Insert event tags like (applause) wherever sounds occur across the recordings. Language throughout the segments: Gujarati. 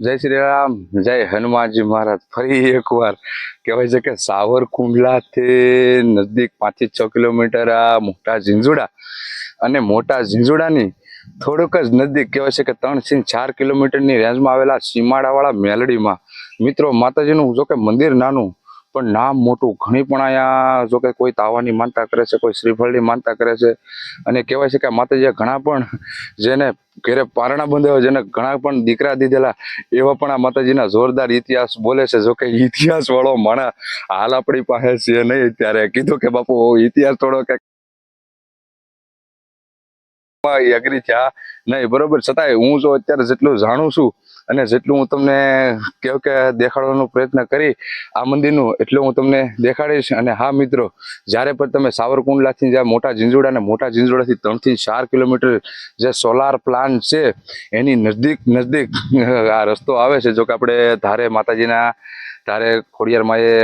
જય શ્રી રામ, જય હનુમાનજી મહારાજ. ફરી એકવાર કહેવાય છે કે સાવરકુંડલાથી નજીક પાંચથી છ કિલોમીટર આ મોટા ઝીંઝુડા અને મોટા ઝીંઝુડાની થોડુંક જ નજીક કહેવાય છે કે ત્રણ સિંહ ચાર કિલોમીટરની રેન્જમાં આવેલા સીમાડાવાળા મેલડીમાં. મિત્રો, માતાજીનું જો કે મંદિર નાનું પણ નામ મોટું ઘણી પણ અહીંયા જો કે કોઈ તાવાની માનતા કરે છે, કોઈ શ્રીફળની માનતા કરે છે. અને કહેવાય છે કે માતાજીએ ઘણા પણ જેને ઘેરે પારણા બંધાવ્યા જેને ઘણા પણ દીકરા દીધેલા, એવા પણ આ માતાજીના જોરદાર ઇતિહાસ બોલે છે. જો કે ઇતિહાસ વાળો માણા હાલ આપણી પાસે છે નહીં. ત્યારે કીધું કે બાપુ ઇતિહાસ થોડો કે એગ્રી થયા નહીં, બરોબર. છતાંય હું જો અત્યારે જેટલું જાણું છું અને જેટલું હું તમને કેવું કે દેખાડવાનો પ્રયત્ન કરી આ મંદિરનું, એટલું હું તમને દેખાડીશ. અને હા, મિત્રો, જ્યારે પણ તમે સાવરકુંડલાથી જ્યાં મોટા ઝીંઝુડા અને મોટા ઝીંઝુડાથી ત્રણથી ચાર કિલોમીટર જે સોલાર પ્લાન્ટ છે, એની નજદીક નજદીક આ રસ્તો આવે છે. જો કે આપણે ધારે માતાજીના ધારે ખોડિયારમાં એ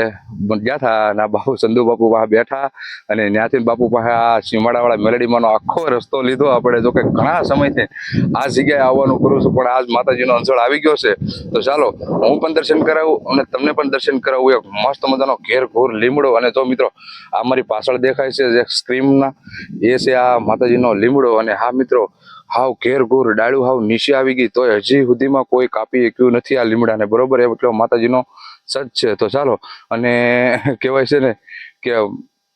ગયા હતા અને બાપુ સંધુ બાપુ પાસે બેઠા અને ત્યાંથી બાપુ પાસે આ સીમાડાવાળા મેલડીમાંનો આખો રસ્તો લીધો. આપણે જો કે ઘણા સમયથી આ જગ્યાએ આવવાનું કરું છું, પણ આજ માતાજીનો અંચળ આવી ગયો છે. તો ચાલો, હું પણ દર્શન કરાવું અને તમને પણ દર્શન કરાવું. એક મસ્ત મજાનો ઘેર ઘોર લીમડો. અને જો મિત્રો, આ મારી પાછળ દેખાય છે જે સ્ક્રીમના એ છે આ માતાજીનો લીમડો. અને હા મિત્રો, હાવ ઘેર ઘોર ડાળું હાવ નીચે આવી ગઈ. તોય હજી સુધીમાં કોઈ કાપી શક્યું નથી આ લીમડાને. બરોબર? એટલો માતાજીનો સજ છે તો ચાલો. અને કહેવાય છે ને કે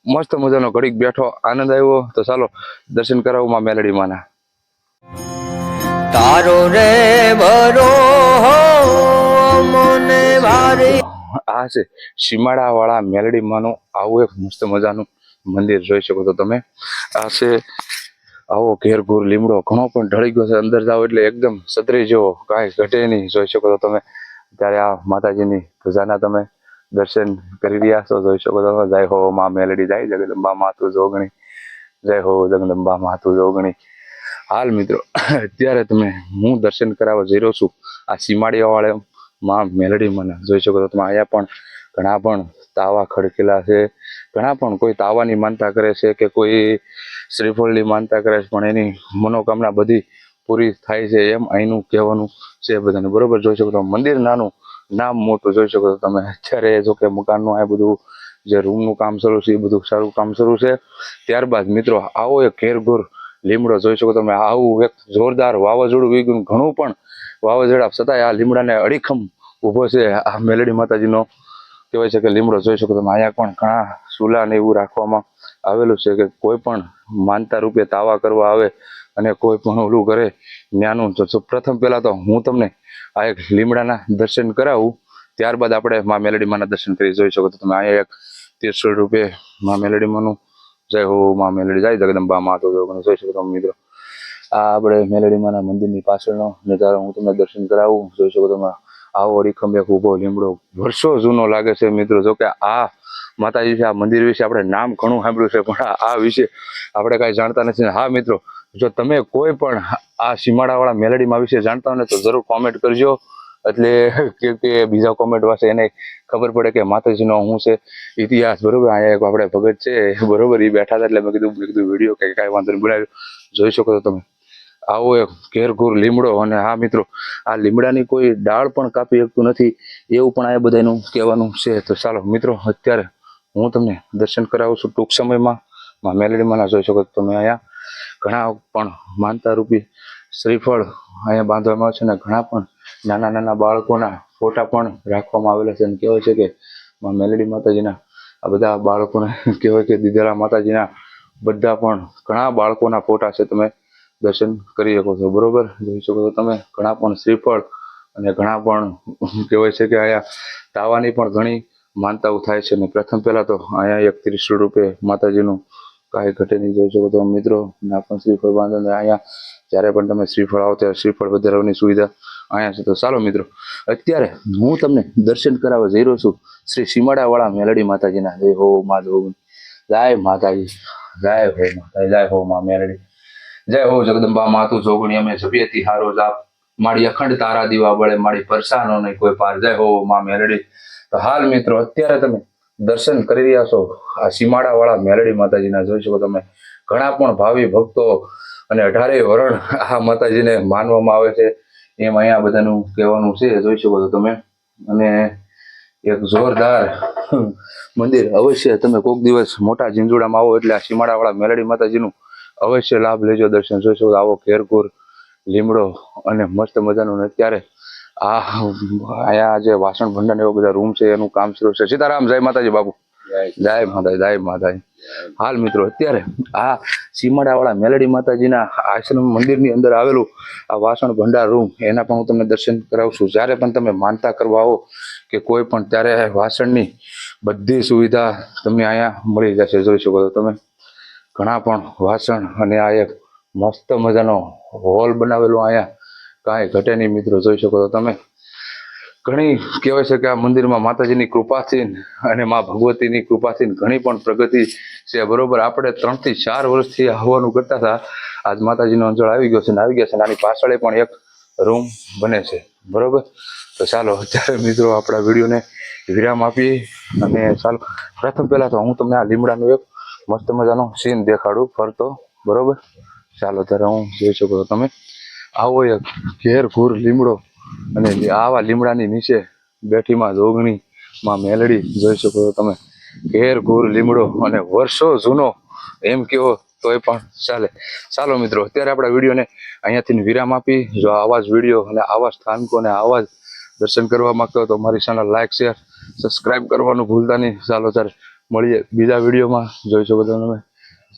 મસ્ત મજાનો ઘડીક બેઠો આનંદ આવ્યો. તો ચાલો દર્શન કરાવું માં મેલડી માના. તારો રે ભરો મને ભારી આ છે સીમાડા વાળા મેલડી માનું આવું એક મસ્ત મજાનું મંદિર જોઈ શકો તો તમે. આ છે આવો ઘેર ઘૂર લીમડો. ઘણો પણ ઢળી ગયો છે. અંદર જાઓ એટલે એકદમ સત્રી જેવો કાંઈ ઘટે નહીં જોઈ શકો તો તમે. ત્યારે આ માતાજીની પૂજાના તમે દર્શન કરી રહ્યા છો, જોઈ શકો તો જય હો માં મેલડી, જય જગદંબા માતુ જોગણી. જય હો જગદંબા માતુ જોગણી. હાલ મિત્રો, અત્યારે તમે હું દર્શન કરાવવા જઈ રહ્યો છું આ સીમાડીયા મા મેલડી મને. જોઈ શકો તો તમે, અહીંયા પણ ઘણા પણ તાવા ખડકેલા છે. ઘણા પણ કોઈ તાવાની માનતા કરે છે કે કોઈ શ્રીફળની માનતા કરે છે, પણ એની મનોકામના બધી પૂરી થાય છે એમ અહીંનું કહેવાનું છે બધાને. બરોબર જોઈ શકો તમે મંદિર નાનું, નામ મોટું જોઈ શકો તો તમે. અત્યારે જો કે મકાનનું આ બધું જે રૂમનું કામ શરૂ છે, એ બધું સારું કામ શરૂ છે. ત્યારબાદ મિત્રો, આવો એક ઘેરઘોર લીમડો જોઈ શકો તમે. આવું એક જોરદાર વાવાઝોડું વી ઘણું પણ વાવાઝોડા. છતાંય આ લીમડાને અડીખમ ઊભો છે આ મેલડી માતાજીનો. કહેવાય છે કે લીમડો જોઈ શકો તમે. અહીંયા પણ ઘણા ને એવું રાખવામાં આવેલું છે કે કોઈ પણ માનતા રૂપે તાવા કરવા આવે અને કોઈ પણ ઓલું કરે જ્ઞાનું તો પ્રથમ પહેલાં તો હું તમને આ એક લીમડાના દર્શન કરાવું. ત્યારબાદ આપણે મા મેલડીમાના દર્શન કરી જોઈ શકો તો તમે અહીંયા એક ત્રિશુળ રૂપે મા મેલડીમાનું જય હો, મા મેલડી. જાય જગદંબા મા તો જોઈ શકો તમે મિત્રો. આ આપણે મેલડી માના મંદિરની પાછળનો નજારો હું તમને દર્શન કરાવું. જોઈ શકો તમે આવો અડીખમ એક ઊભો લીમડો વર્ષો જૂનો લાગે છે મિત્રો. જોકે આ માતાજી છે, આ મંદિર વિશે આપણે નામ ઘણું સાંભળ્યું છે, પણ આ વિશે આપણે કાંઈ જાણતા નથી. હા મિત્રો જો તમે કોઈ પણ આ સીમાડાવાળા મેલડીમાં વિશે જાણતા હોય તો જરૂર કોમેન્ટ કરજો. એટલે કે કે બીજા કોમેન્ટ પાસે એને ખબર પડે કે માતાજીનો શું છે. ઇતિહાસ બરોબર અહીંયા એક આપણે ભગત છે બરોબર એ બેઠા હતા એટલે મેં કીધું કીધું, વીડિયો કે કાંઈ વાંધો નહીં, બનાવ્યો. જોઈ શકો છો તમે. આવો એક ઘેરઘૂર લીમડો અને હા મિત્રો, આ લીમડાની કોઈ ડાળ પણ કાપી શકતું નથી, એવું પણ આ બધાનું કહેવાનું છે. તો ચાલો મિત્રો, અત્યારે હું તમને દર્શન કરાવું છું ટૂંક સમયમાં. માં મેલડીમાં ના જોઈ શકો તમે અહીંયા. ઘણા પણ માનતા રૂપી શ્રીફળ અહીંયા બાંધવામાં આવે છે અને ઘણા પણ નાના નાના બાળકોના ફોટા પણ રાખવામાં આવેલા છે. અને કહેવાય છે કે માં મેલડી માતાજીના આ બધા બાળકોને (laughs) કહેવાય કે દીધેલા માતાજીના બધા પણ ઘણા બાળકોના ફોટા છે તમે દર્શન કરી શકો છો. બરોબર? જોઈ શકો છો તમે ઘણા પણ શ્રીફળ અને ઘણા પણ (laughs) કહેવાય છે કે અહીંયા તાવાની પણ ઘણી માનતાઓ થાય છે. અને પ્રથમ પહેલાં તો અહીંયા એક ત્રીસ રૂપે માતાજીનું કાંઈ ઘટે નહીં. જોઈ શકો તો મિત્રો ના પણ શ્રીફળ બાંધો અહીંયા જ્યારે પણ તમે શ્રીફળ આવો ત્યારે શ્રીફળ વધારવાની સુવિધા અહીંયા છે. તો ચાલો મિત્રો, અત્યારે હું તમને દર્શન કરાવવા જઈ રહ્યો છું શ્રી સીમાડાવાળા મેલડી માતાજીના. જય હો મા ધો જય માતાજી. જય હો માતાજી જય હો મા મેલડી. જય હો જગદંબા માતું જોગણી. અમે જભિયતી હારો જાપ મારી અખંડ તારા દીવા બળે મારી પરસાનો નહીં કોઈ પાર. જય હો મા મેલડી. તો હાલ મિત્રો, અત્યારે તમે દર્શન કરી રહ્યા છો. આ સીમાડા વાળા મેલડી માતાજીના જોઈ શકો તમે. ઘણા પણ ભાવિ ભક્તો અને અઢારે વરણ આ માતાજીને માનવામાં આવે છે. એમ અહીંયા બધાનું કહેવાનું છે. જોઈ શકો તમે. અને એક જોરદાર મંદિર અવશ્ય તમે કોઈક દિવસ મોટા ઝીંઝુડામાં આવો એટલે આ સીમાડાવાળા મેલડી માતાજીનું અવશ્ય લાભ લેજો દર્શન. જોઈ શકો આવો ઘેરઘૂર લીમડો અને મસ્ત મજાનું અત્યારે આ અહીંયા જે વાસણ ભંડન એવા બધા રૂમ છે એનું કામ શરૂ છે. સીતારામ જય માતાજી બાપુ. જય માતાજી જય માતાજી. હાલ મિત્રો અત્યારે આ સીમાડાવાળા મેલડી માતાજીના આશ્રમ મંદિરની અંદર આવેલું આ વાસણ ભંડાર રૂમ એના પણ હું તમને દર્શન કરાવું છું જ્યારે પણ તમે માનતા કરવા આવો કે કોઈ પણ ત્યારે વાસણની બધી સુવિધા તમને અહીંયા મળી જશે. જોઈ શકો છો તમે. ઘણા પણ વાસણ અને આ એક મસ્ત મજાનો હોલ બનાવેલો અહીંયા કાંઈ ઘટે નહીં મિત્રો, જોઈ શકો છો તમે. ઘણી કહેવાય છે કે આ મંદિરમાં માતાજીની કૃપાથી અને મા ભગવતીની કૃપાથી ઘણી પણ પ્રગતિ છે. બરોબર, આપણે ત્રણથી ચાર વર્ષથી આવવાનું કરતા હતા. આજ માતાજીનો અંજળ આવી ગયો છે ને આવી ગયા છે આની પાછળ પણ એક રૂમ બને છે. બરોબર? તો ચાલો, અત્યારે મિત્રો આપણા વિડીયોને વિરામ આપીએ અને ચાલો. પ્રથમ પહેલાં તો હું તમને આ લીમડાનું એક મસ્ત મજાનો સીન દેખાડું ફરતો. બરોબર? ચાલો ત્યારે હું જોઈ શકો છો તમે. આવો એક ઘેર, ઘૂર લીમડો અને આવા લીમડાની નીચે બેઠીમાં જોગણી માં મેલડી જોઈ શકો છો તમે. ઘેર, ઘૂર લીમડો અને વર્ષો જૂનો એમ કહો તોય પણ ચાલે. ચાલો મિત્રો, અત્યારે આપણા વિડીયોને અહીંયાથી વિરામ આપી. જો આવા જ વીડિયો અને આવા સ્થાનકોને આવા જ દર્શન કરવા માંગતો તો મારી ચેનલ લાઈક શેર સબસ્ક્રાઈબ કરવાનું ભૂલતા નહીં. ચાલો ત્યારે મળીએ બીજા વિડીયોમાં. જોઈ શકો તમે.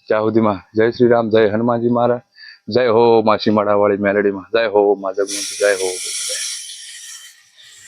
ત્યાં સુધીમાં જય શ્રી રામ, જય હનુમાનજી મહારાજ. જય હો માં સીમાડાવાળી મેલેડીમાં જય હો મા જગવંત જય હો.